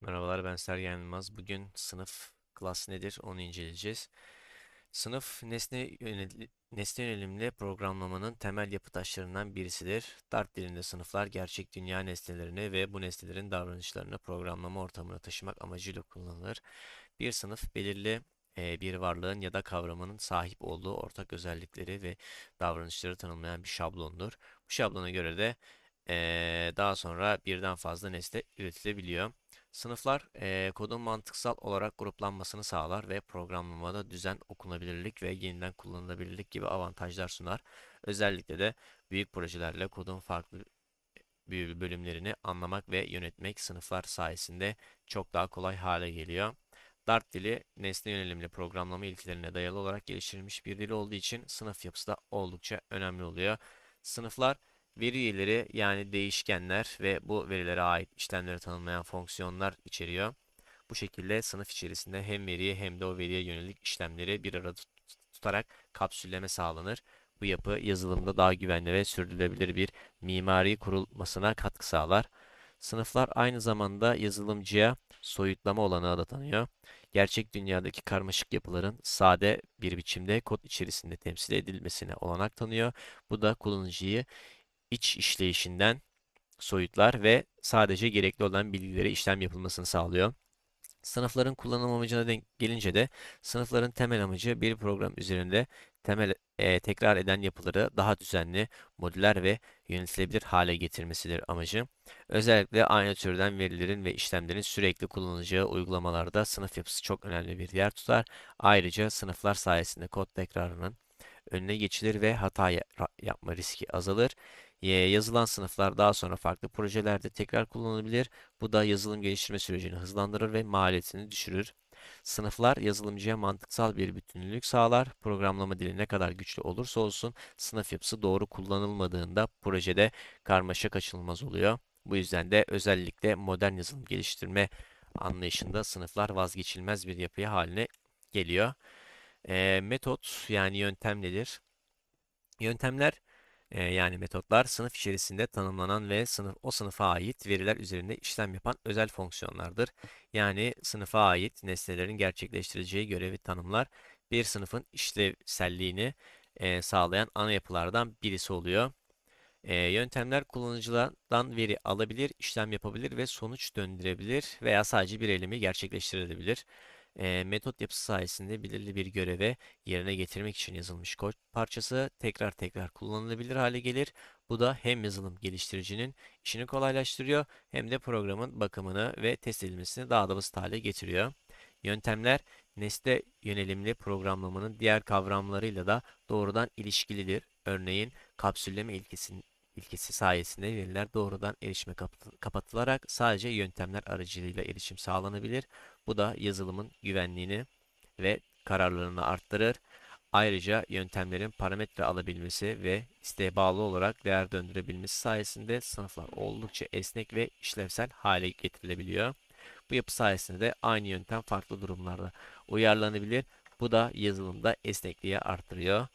Merhabalar ben Sergen Yılmaz. Bugün sınıf klas nedir onu inceleyeceğiz. Sınıf nesne yöneli- nesne yönelimli programlamanın temel yapı taşlarından birisidir. Dart dilinde sınıflar gerçek dünya nesnelerini ve bu nesnelerin davranışlarını programlama ortamına taşımak amacıyla kullanılır. Bir sınıf belirli e, bir varlığın ya da kavramının sahip olduğu ortak özellikleri ve davranışları tanımlayan bir şablondur. Bu şablona göre de e, daha sonra birden fazla nesne üretilebiliyor. Sınıflar eee, kodun mantıksal olarak gruplanmasını sağlar ve programlamada düzen, okunabilirlik ve yeniden kullanılabilirlik gibi avantajlar sunar. Özellikle de büyük projelerle kodun farklı bölümlerini anlamak ve yönetmek sınıflar sayesinde çok daha kolay hale geliyor. Dart dili nesne yönelimli programlama ilkelerine dayalı olarak geliştirilmiş bir dil olduğu için sınıf yapısı da oldukça önemli oluyor. Sınıflar veri üyeleri yani değişkenler ve bu verilere ait işlemleri tanımlayan fonksiyonlar içeriyor. Bu şekilde sınıf içerisinde hem veriye hem de o veriye yönelik işlemleri bir arada tut- tutarak kapsülleme sağlanır. Bu yapı yazılımda daha güvenli ve sürdürülebilir bir mimari kurulmasına katkı sağlar. Sınıflar aynı zamanda yazılımcıya soyutlama olanağı da tanıyor. Gerçek dünyadaki karmaşık yapıların sade bir biçimde kod içerisinde temsil edilmesine olanak tanıyor. Bu da kullanıcıyı iç işleyişinden soyutlar ve sadece gerekli olan bilgilere işlem yapılmasını sağlıyor. Sınıfların kullanım amacına denk gelince de sınıfların temel amacı bir program üzerinde temel e, tekrar eden yapıları daha düzenli, modüler ve yönetilebilir hale getirmesidir amacı. Özellikle aynı türden verilerin ve işlemlerin sürekli kullanılacağı uygulamalarda sınıf yapısı çok önemli bir yer tutar. Ayrıca sınıflar sayesinde kod tekrarının önüne geçilir ve hata ya- yapma riski azalır. Yazılan sınıflar daha sonra farklı projelerde tekrar kullanılabilir. Bu da yazılım geliştirme sürecini hızlandırır ve maliyetini düşürür. Sınıflar yazılımcıya mantıksal bir bütünlük sağlar. Programlama dili ne kadar güçlü olursa olsun sınıf yapısı doğru kullanılmadığında projede karmaşa kaçınılmaz oluyor. Bu yüzden de özellikle modern yazılım geliştirme anlayışında sınıflar vazgeçilmez bir yapı haline geliyor. Eee, metot yani yöntem nedir? Yöntemler e, yani metotlar sınıf içerisinde tanımlanan ve sınıf o sınıfa ait veriler üzerinde işlem yapan özel fonksiyonlardır. Yani sınıfa ait nesnelerin gerçekleştireceği görevi tanımlar bir sınıfın işlevselliğini e, sağlayan ana yapılardan birisi oluyor. E, yöntemler kullanıcılardan veri alabilir, işlem yapabilir ve sonuç döndürebilir veya sadece bir eylemi gerçekleştirebilir. E, metot yapısı sayesinde belirli bir göreve yerine getirmek için yazılmış kod parçası tekrar tekrar kullanılabilir hale gelir. Bu da hem yazılım geliştiricinin işini kolaylaştırıyor hem de programın bakımını ve test edilmesini daha da basit hale getiriyor. Yöntemler nesne yönelimli programlamanın diğer kavramlarıyla da doğrudan ilişkilidir. Örneğin kapsülleme ilkesinin ilkesi sayesinde veriler doğrudan erişime kapatı- kapatılarak sadece yöntemler aracılığıyla erişim sağlanabilir. Bu da yazılımın güvenliğini ve kararlılığını arttırır. Ayrıca yöntemlerin parametre alabilmesi ve isteğe bağlı olarak değer döndürebilmesi sayesinde sınıflar oldukça esnek ve işlevsel hale getirilebiliyor. Bu yapı sayesinde de aynı yöntem farklı durumlarda uyarlanabilir. Bu da yazılımda esnekliği artırıyor.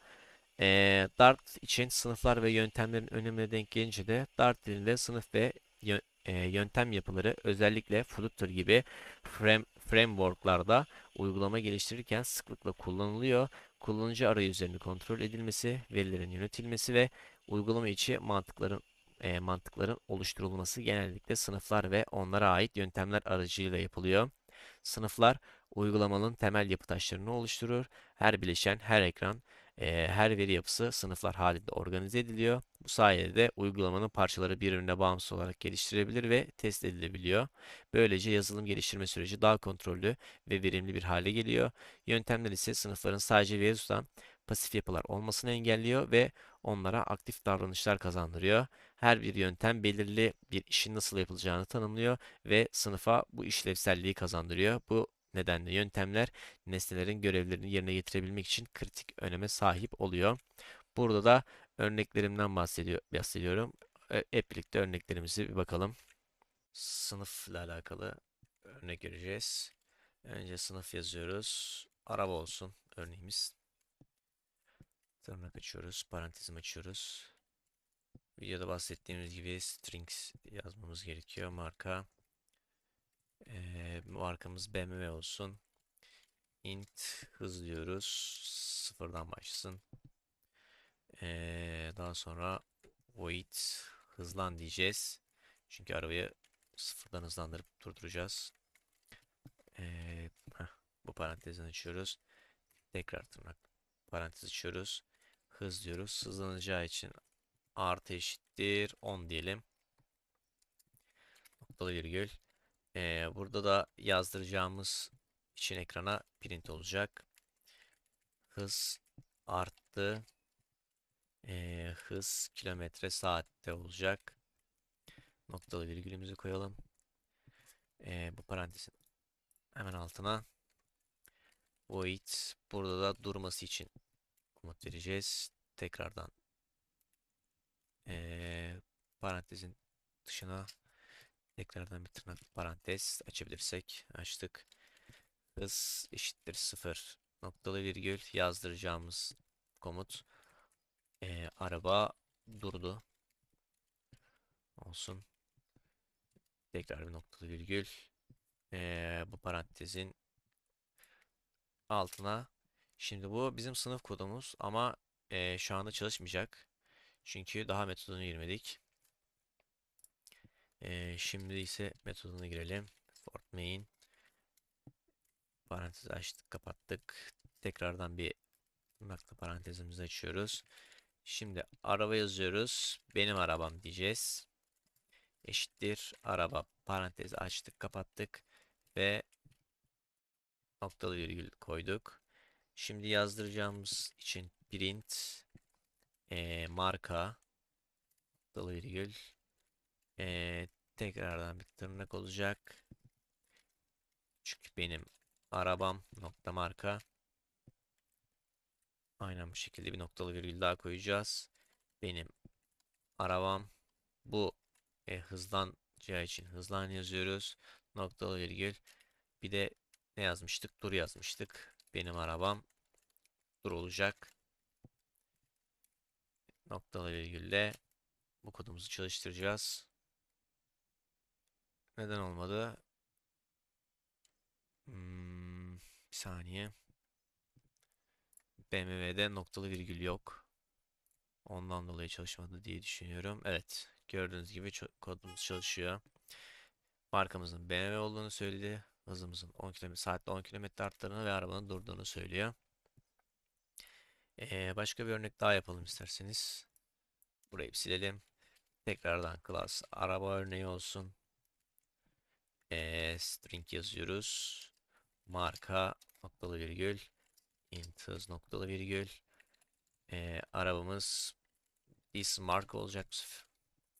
Eee, Dart için sınıflar ve yöntemlerin önemine denk gelince de Dart dilinde sınıf ve yö- eee, yöntem yapıları özellikle Flutter gibi frame, frameworklarda uygulama geliştirirken sıklıkla kullanılıyor. Kullanıcı arayüzlerinin kontrol edilmesi, verilerin yönetilmesi ve uygulama içi mantıkların eee, mantıkların oluşturulması genellikle sınıflar ve onlara ait yöntemler aracılığıyla yapılıyor. Sınıflar uygulamanın temel yapı taşlarını oluşturur. Her bileşen, her ekran e, her veri yapısı sınıflar halinde organize ediliyor. Bu sayede de uygulamanın parçaları birbirine bağımsız olarak geliştirebilir ve test edilebiliyor. Böylece yazılım geliştirme süreci daha kontrollü ve verimli bir hale geliyor. Yöntemler ise sınıfların sadece veri tutan pasif yapılar olmasını engelliyor ve onlara aktif davranışlar kazandırıyor. Her bir yöntem belirli bir işin nasıl yapılacağını tanımlıyor ve sınıfa bu işlevselliği kazandırıyor. Bu nedenle yöntemler nesnelerin görevlerini yerine getirebilmek için kritik öneme sahip oluyor. Burada da örneklerimden bahsediyor, bahsediyorum. E, Hep birlikte örneklerimizi bir bakalım. Sınıfla alakalı örnek göreceğiz. Önce sınıf yazıyoruz. Araba olsun örneğimiz. Tırnak açıyoruz, parantezim açıyoruz. Videoda bahsettiğimiz gibi strings yazmamız gerekiyor. Marka. Ee, markamız BMW olsun. int hız diyoruz. Sıfırdan başlasın. Ee, daha sonra void hızlan diyeceğiz. Çünkü arabayı sıfırdan hızlandırıp durduracağız. Ee, heh, bu parantezini açıyoruz. Tekrar tırnak parantez açıyoruz. Hız diyoruz. Hızlanacağı için artı eşittir 10 diyelim. Noktalı virgül. Ee, burada da yazdıracağımız için ekrana print olacak. Hız arttı. Ee, hız kilometre saatte olacak. Noktalı virgülümüzü koyalım. Ee, bu parantezin hemen altına void burada da durması için komut vereceğiz. Tekrardan ee, parantezin dışına tekrardan bir tırnak parantez açabilirsek açtık. Hız eşittir 0 noktalı virgül yazdıracağımız komut ee, araba durdu olsun. Tekrar bir noktalı virgül. Ee, bu parantezin altına. Şimdi bu bizim sınıf kodumuz ama e, şu anda çalışmayacak. Çünkü daha metodunu girmedik. Şimdi ise metodunu girelim. For main. Parantez açtık, kapattık. Tekrardan bir nokta parantezimizi açıyoruz. Şimdi araba yazıyoruz. Benim arabam diyeceğiz. Eşittir araba parantezi açtık, kapattık ve noktalı virgül koyduk. Şimdi yazdıracağımız için print e, marka noktalı virgül e, tekrardan bir tırnak olacak. Çünkü benim arabam nokta marka. Aynen bu şekilde bir noktalı virgül daha koyacağız. Benim arabam bu e, hızlanacağı için hızlan yazıyoruz. Noktalı virgül. Bir de ne yazmıştık? Dur yazmıştık. Benim arabam dur olacak. Noktalı virgülle bu kodumuzu çalıştıracağız. Neden olmadı? Hmm, bir saniye. BMW'de noktalı virgül yok. Ondan dolayı çalışmadı diye düşünüyorum. Evet. Gördüğünüz gibi kodumuz çalışıyor. Markamızın BMW olduğunu söyledi. Hızımızın 10 km saatte 10 km arttığını ve arabanın durduğunu söylüyor. Ee, başka bir örnek daha yapalım isterseniz. Burayı silelim. Tekrardan class araba örneği olsun. Ee, string yazıyoruz. Marka noktalı virgül. int hız noktalı virgül. Ee, arabamız this marka olacak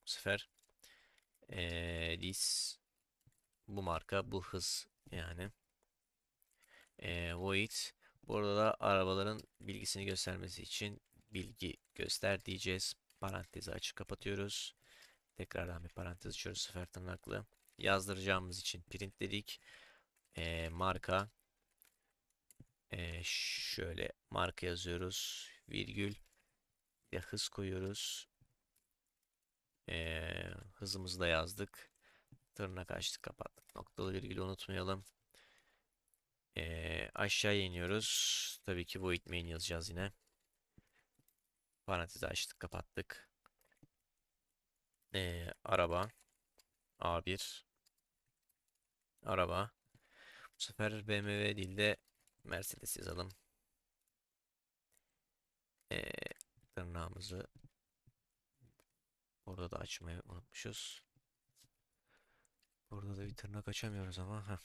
bu sefer. Ee, this bu marka bu hız yani. Ee, void burada da arabaların bilgisini göstermesi için bilgi göster diyeceğiz. Parantezi açıp kapatıyoruz. Tekrardan bir parantez açıyoruz sefer tırnaklı. Yazdıracağımız için print dedik. Ee, marka ee, şöyle marka yazıyoruz. Virgül ve hız koyuyoruz. Ee, hızımızı da yazdık. Tırnak açtık kapattık. Noktalı virgülü unutmayalım. Ee, aşağıya iniyoruz. Tabii ki void main yazacağız yine. Parantezi açtık kapattık. Ee, araba A1 araba bu sefer BMW değil de Mercedes yazalım. Ee, tırnağımızı burada da açmayı unutmuşuz. Burada da bir tırnak açamıyoruz ama. Heh.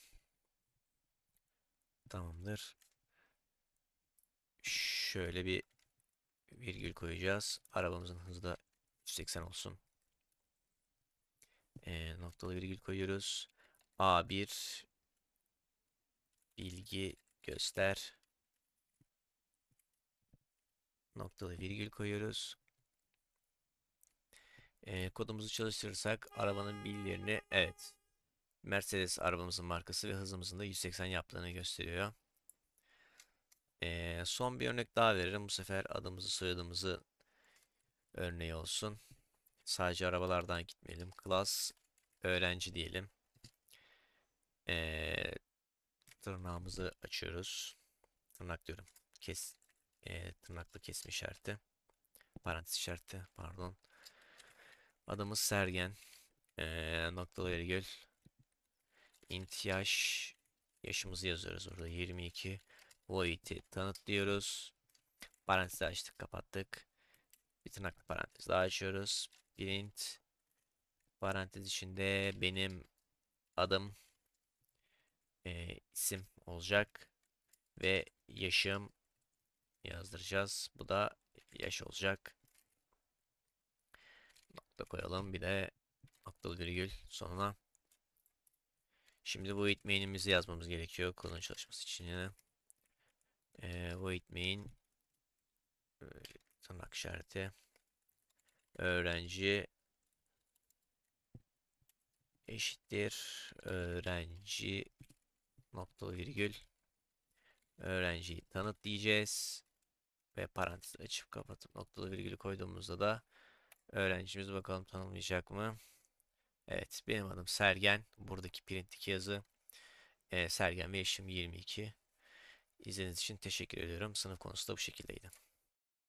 Tamamdır. Şöyle bir virgül koyacağız. Arabamızın hızı da 180 olsun. Ee, noktalı virgül koyuyoruz. A1 bilgi göster. Noktalı virgül koyuyoruz. Ee, kodumuzu çalıştırırsak arabanın bilgilerini evet Mercedes arabamızın markası ve hızımızın da 180 yaptığını gösteriyor. Ee, son bir örnek daha veririm. Bu sefer adımızı soyadımızı örneği olsun. Sadece arabalardan gitmeyelim. Class öğrenci diyelim. Ee, tırnağımızı açıyoruz. Tırnak diyorum. Kes, e, tırnaklı kesme işareti. Parantez işareti, pardon. Adımız Sergen. E, noktalı virgül. int yaş. Yaşımızı yazıyoruz burada. 22. Void'i tanıtlıyoruz. Parantezi açtık, kapattık. Bir tırnaklı parantez daha açıyoruz. Print. Parantez içinde benim adım e, isim olacak ve yaşım yazdıracağız. Bu da yaş olacak. Nokta koyalım. Bir de noktalı virgül sonuna. Şimdi void main'imizi yazmamız gerekiyor kullanıcı çalışması için yine. E, void main tırnak işareti öğrenci eşittir öğrenci noktalı virgül öğrenciyi tanıt diyeceğiz ve parantez açıp kapatıp noktalı virgülü koyduğumuzda da öğrencimiz bakalım tanımlayacak mı? Evet benim adım Sergen. Buradaki printteki yazı e, Sergen ve yaşım 22. İzlediğiniz için teşekkür ediyorum. Sınıf konusu da bu şekildeydi.